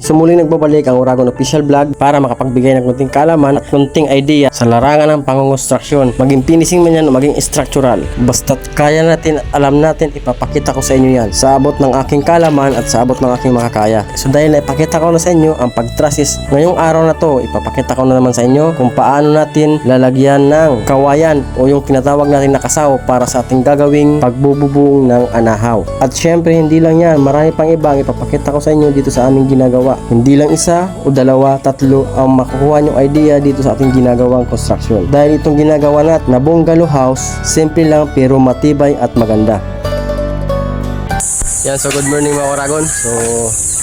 So muli nagbabalik ang Uragon Official Vlog para makapagbigay ng kunting kalaman at kunting idea sa larangan ng pangungustruksyon. Maging finishing man yan o maging structural. Basta't kaya natin, alam natin, ipapakita ko sa inyo yan. Sa abot ng aking kalaman at sa abot ng aking makakaya. So dahil naipakita ko na sa inyo ang pagtrasis ngayong araw na to, ipapakita ko na naman sa inyo kung paano natin lalagyan ng kawayan o yung tinatawag natin na kasaw para sa ating gagawing pagbububong ng anahaw. At syempre hindi lang yan, marami pang iba ang ipapakita ko sa inyo dito sa aming ginagawa. Hindi lang isa o dalawa, tatlo ang makukuha nyong idea dito sa ating ginagawang construction. Dahil itong ginagawa natin na bungalow house, simple lang pero matibay at maganda. Yan, so good morning mga Oragon. So,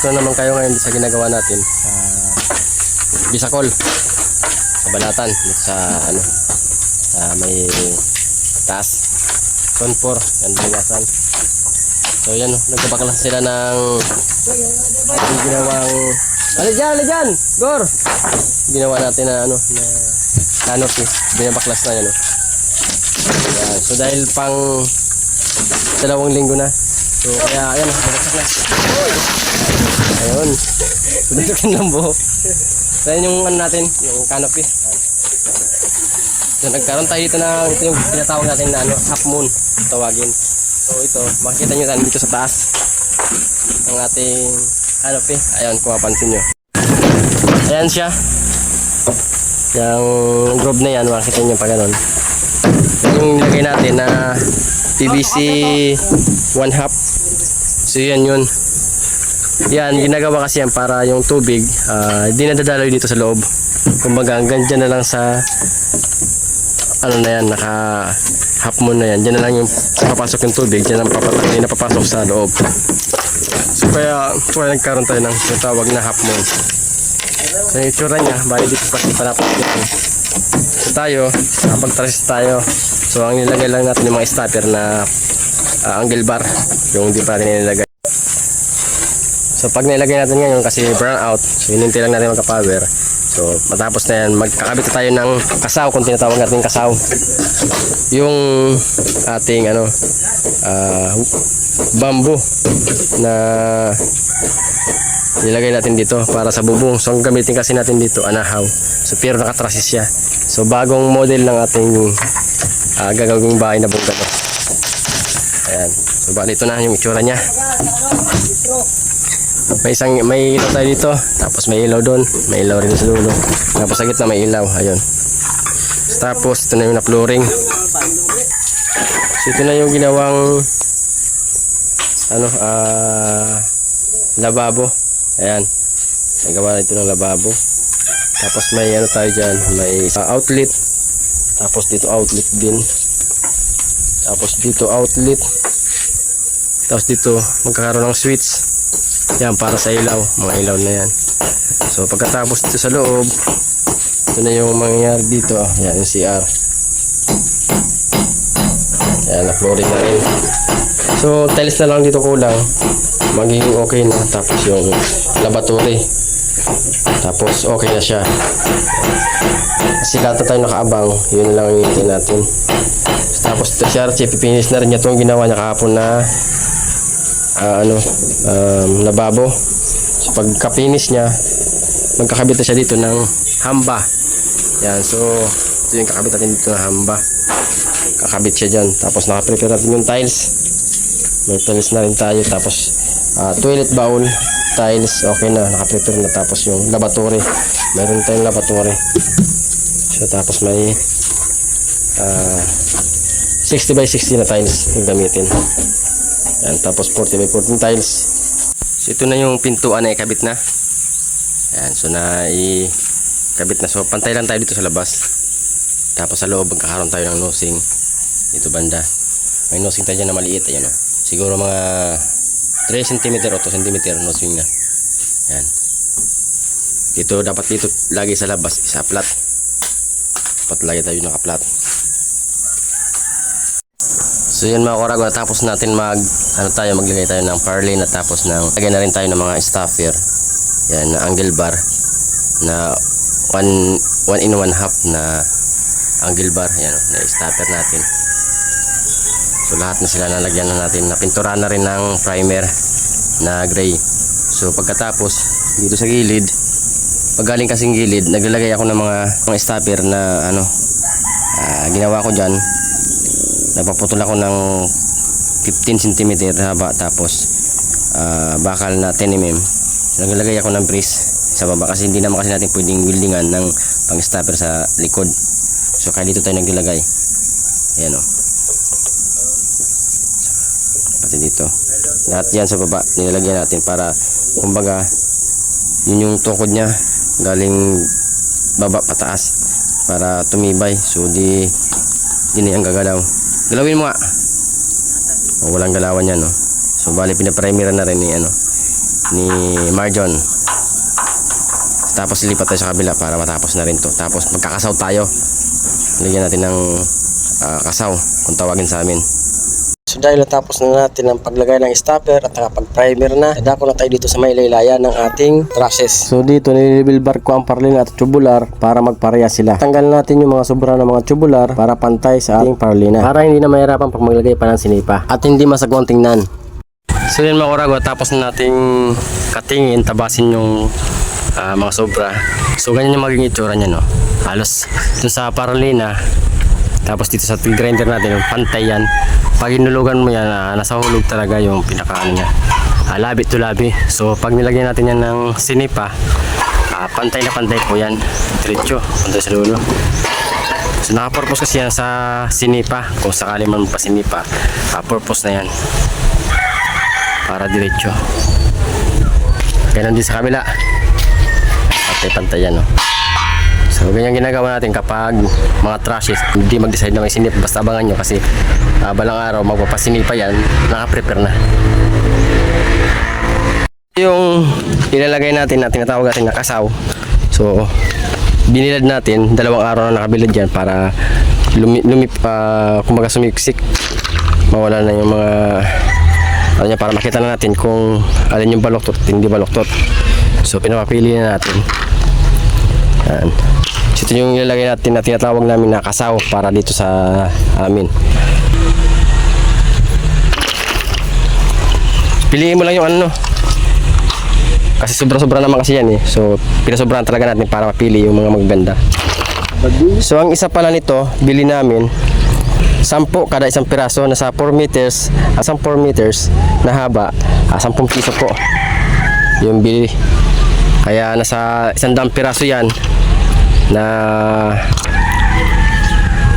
ito naman kayo ngayon sa ginagawa natin sa Bisacol, sa Balatan, sa ano, sa may taas, Tonpor, yan Bangasan. So yan, oh, nagkabaklas sila ng yung ginawang Alin dyan, alin dyan! Gor! Ginawa natin na ano, na canopy. Binabaklas na yan, oh. So dahil pang dalawang linggo na. So kaya, ayan, babaksak na. Ayun. So dito kan lambo. So yan yung ano natin, yung canopy. So nagkaroon tayo dito ng, ito yung tinatawag natin na ano, half moon, tawagin. So ito, makikita nyo yan dito sa taas. Ang ating canopy. Ayan, kung mapansin nyo. Ayan siya. Yung grove na yan, makikita nyo pa ganun. Yung nilagay natin na PVC one half. So yan yun. Yan, ginagawa kasi yan para yung tubig ah, hindi nadadaloy dito sa loob. Kumbaga hanggang dyan na lang sa ano na yan, naka half moon na yan. Dyan na lang yung papasok yung tubig, dyan na papasok sa loob. So kaya, kaya nagkaroon tayo ng tinatawag na half moon. So yung itsura niya, bali dito kasi panapak yan. So tayo, nakapag-trace tayo. So ang nilagay lang natin yung mga stopper na ah, angle bar, yung hindi pa natin nilagay. So pag nilagay natin ngayon kasi brown out, so hinintay lang natin magka-power. So matapos na yan, magkakabit tayo ng kasaw kung tinatawag natin kasaw. Yung ating ano, ah, bamboo na nilagay natin dito para sa bubong. So ang gamitin kasi natin dito, anahaw. So pero nakatrasis siya. So bagong model ng ating ah, gagawing bahay na bungalow. Ayan. So bali ito na yung itsura niya. May isang may ilaw tayo dito, tapos may ilaw doon, may ilaw rin sa dulo. Tapos sa gitna may ilaw, ayun. Tapos ito na yung na-flooring. So ito na yung ginawang ano ah lababo. Ayan. Nagawa na ito ng lababo. Tapos may ano tayo dyan, may ah, outlet. Tapos dito outlet din. Tapos dito outlet. Tapos dito magkakaroon ng switch. Yan para sa ilaw, mga ilaw na yan. So pagkatapos dito sa loob, ito na yung mangyayari dito. ah. Yan yung CR. Yan, na-flooring na rin. So tiles na lang dito kulang. Magiging okay na. Tapos yung laboratory. Tapos okay na siya. Kasi lahat na tayo nakaabang, yun lang yung hintay natin. Tapos ito siya, pipinis na rin niya itong ginawa niya kahapon na ah, ano, um, lababo. So pagka-finish niya, magkakabit na siya dito ng hamba. Yan, so ito yung kakabit natin dito ng hamba. Kakabit siya dyan. Tapos nakaprepare natin yung tiles. May tiles na rin tayo. Tapos ah, toilet bowl, tiles, okay na. Nakaprepare na. Tapos yung laboratory. Meron tayong laboratory. So tapos may ah, 60 by 60 na tiles yung gamitin. Yan, tapos 40 by 14 tiles. So ito na yung pintuan na ikabit na. Yan, so na ikabit na. So pantay lang tayo dito sa labas. Tapos sa loob magkakaroon tayo ng nosing dito banda. May nosing tayo dyan na maliit. Ayan o. Siguro mga 3 cm o 2 cm nosing na. Yan. Dito dapat dito lagi sa labas isa flat. Dapat lagi tayo naka-flat. So yun mga korago, natapos natin mag, ano tayo, maglagay tayo ng parley na tapos ng, lagay na rin tayo ng mga stuffer. Yan, na angle bar na one, one in one half na angle bar. Yan, na stuffer natin. So lahat na sila nalagyan na natin, napinturahan na rin ng primer na gray. So pagkatapos, dito sa gilid. Pag galing kasing gilid, naglalagay ako ng mga, mga stopper na ano, ah, ginawa ko dyan. Nagpaputol ako ng 15 cm haba tapos ah, bakal na 10 mm. Naglalagay ako ng brace sa baba kasi hindi naman kasi natin pwedeng weldingan ng pang stopper sa likod. So kaya dito tayo naglalagay. Ayan o. Pati dito. Lahat yan sa baba nilalagyan natin para kumbaga yun yung tukod niya galing baba pataas para tumibay. So di di na gagalaw. Galawin mo nga. O, walang galawan yan no. So bali pinaprimeran na rin ni ano ni Marjon. Tapos lipat tayo sa kabila para matapos na rin to. Tapos magkakasaw tayo. Lagyan natin ng ah, kasaw kung tawagin sa amin. So dahil natapos na natin ang paglagay ng stopper at nakapag-primer na, dako na tayo dito sa may laylayan ng ating trusses. So dito nilibilbar ko ang parlin at tubular para magpareha sila. Tanggal natin yung mga sobra ng mga tubular para pantay sa ating parlina. Para hindi na mahirapan pag maglagay pa ng sinipa at hindi masagwang tingnan. So yun mga orago, tapos na nating katingin, tabasin yung ah, mga sobra. So ganyan yung magiging itsura niya no. Halos dun sa parolina, tapos dito sa grinder natin, yung pantay yan. Pag inulugan mo yan, ah, nasa hulog talaga yung pinaka ano niya. Ah, labi to labi. So pag nilagyan natin yan ng sinipa, ah, pantay na pantay po yan. Diretso, pantay sa dulo. So naka-purpose kasi yan sa sinipa. Kung sakali man pa sinipa, ah, purpose na yan para diretso. Ganun din sa kabila. Pantay-pantay yan, no? So, ganyan ginagawa natin kapag mga trashes, hindi mag-decide na may sinip, basta abangan nyo kasi uh, balang araw, magpapasinipa yan, naka-prepare na. Yung ilalagay natin na tinatawag natin na kasaw. So, binilad natin, dalawang araw na nakabilad yan para lumi, lumi, ah, kumbaga sumiksik. Mawala na yung mga ano para makita na natin kung alin yung baloktot hindi baloktot. So pinapapili na natin. Yan. Ito yung ilalagay natin na tinatawag namin na kasaw para dito sa amin. Piliin mo lang yung ano. Kasi sobra-sobra naman kasi yan eh. So pinasobrahan talaga natin para mapili yung mga magaganda. So ang isa pala nito, bili namin 10 kada isang piraso nasa 4 meters, asang 4 meters na haba, ah, 10 piso po. Yung bili. Kaya nasa isang daang piraso yan na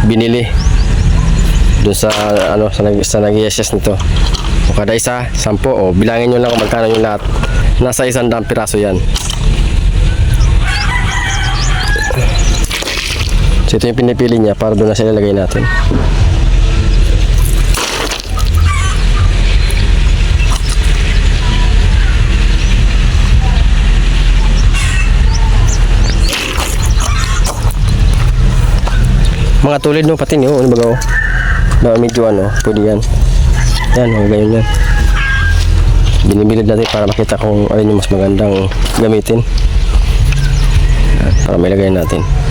binili dun sa ano sa nag sa nag nito. O kada isa, 10 o bilangin nyo lang kung magkano yung lahat. Nasa isang daang piraso yan. So ito yung pinipili niya para doon na sila lagay natin. Mga tulid no, pati niyo, ano ba gaw? Na medyo ano, pwede yan. Yan, mga ganyan yan. Binibilid natin para makita kung alin yung mas magandang gamitin. Para may lagay natin.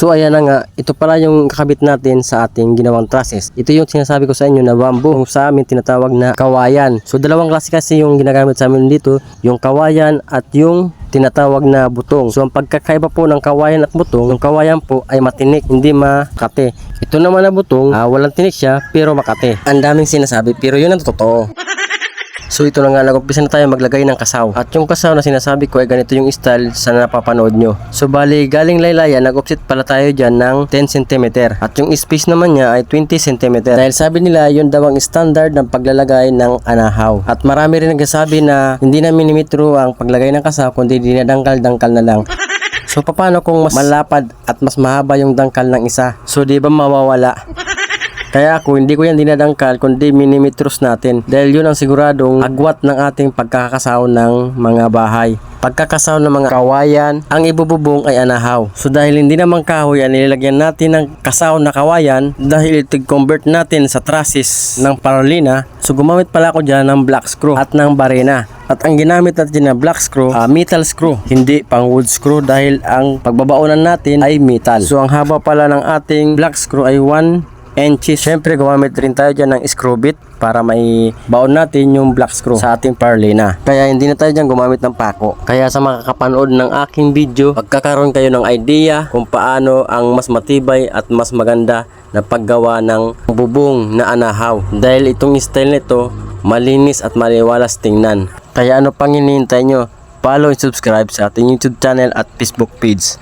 So ayan na nga, ito pala yung kakabit natin sa ating ginawang trusses. Ito yung sinasabi ko sa inyo na bamboo, sa amin tinatawag na kawayan. So dalawang klase kasi yung ginagamit sa amin dito, yung kawayan at yung tinatawag na butong. So ang pagkakaiba po ng kawayan at butong, yung kawayan po ay matinik, hindi makate. Ito naman na butong, ah, walang tinik siya pero makate. Ang daming sinasabi pero yun ang totoo. So ito na nga, nag-umpisa na tayo maglagay ng kasaw. At yung kasaw na sinasabi ko ay ganito yung style sa napapanood nyo. So bali, galing laylaya, nag-offset pala tayo dyan ng 10 cm. At yung space naman niya ay 20 cm. Dahil sabi nila, yun daw ang standard ng paglalagay ng anahaw. At marami rin nagsasabi na hindi na milimetro ang paglagay ng kasaw, kundi dinadangkal-dangkal na lang. So paano kung mas malapad at mas mahaba yung dangkal ng isa? So di ba mawawala? Kaya ako hindi ko yan dinadangkal kundi minimetros natin dahil yun ang siguradong agwat ng ating pagkakasaw ng mga bahay. Pagkakasaw ng mga kawayan, ang ibububong ay anahaw. So dahil hindi naman kahoy ang nilagyan natin ng kasaw na kawayan dahil ito convert natin sa trusses ng parolina, so gumamit pala ako dyan ng black screw at ng barena. At ang ginamit natin na black screw, ah, metal screw, hindi pang wood screw dahil ang pagbabaunan natin ay metal. So ang haba pala ng ating black screw ay 1 inches. Siyempre gumamit rin tayo dyan ng screw bit para may baon natin yung black screw sa ating parlina. Kaya hindi na tayo dyan gumamit ng pako. Kaya sa makakapanood ng aking video, magkakaroon kayo ng idea kung paano ang mas matibay at mas maganda na paggawa ng bubong na anahaw. Dahil itong style nito, malinis at maliwalas tingnan. Kaya ano pang hinihintay nyo? Follow and subscribe sa ating YouTube channel at Facebook page.